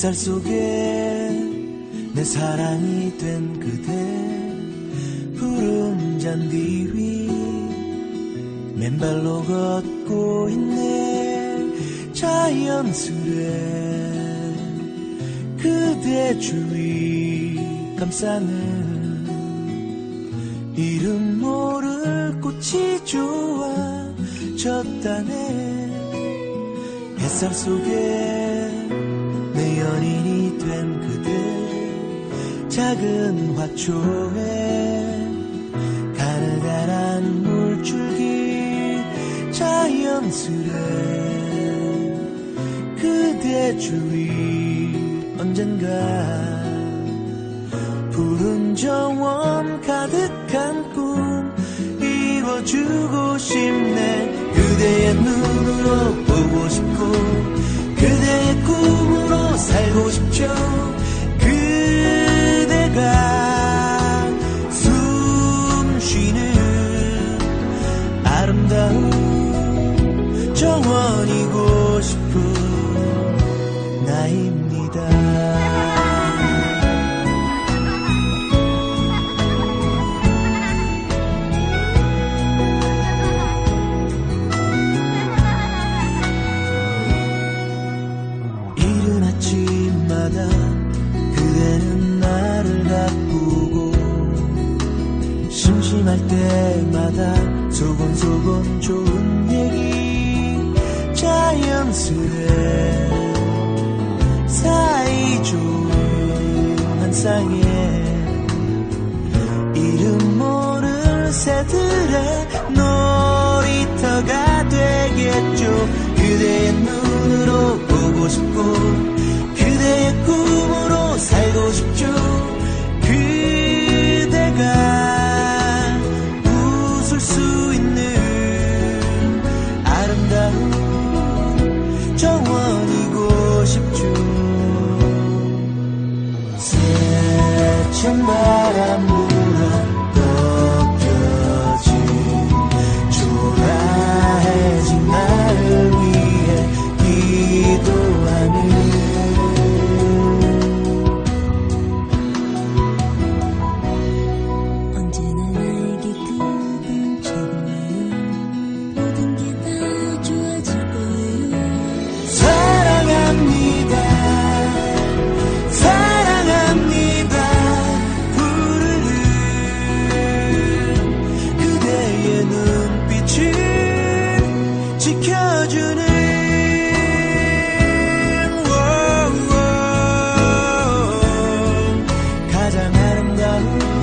햇살 속에 내 사랑이 된 그대 푸른 잔디 위 맨발로 걷고 있네. 자연스레 그대 주위 감싸는 이름 모를 꽃이 좋아 졌다네. 햇살 속에 작은 화초에 가느다란 물줄기 자연스레 그대 주위 언젠가 푸른 정원 가득한 꿈 이뤄주고 싶네. 그대의 눈으로 보고 싶고 그대의 꿈으로 살고 싶죠 나입니다. 이른 아침마다 그대는 나를 가꾸고 심심할 때마다 소곤소곤 좋은 얘기 자연스레 세상에 이름 모를 새들의 놀이터가 되겠죠. 그대의 눈으로 보고 싶고 그대의 꿈으로 살고 싶죠. 그대가 웃을 수 있는 아름다운 정원이고 싶죠. 城堡 가장 아름다운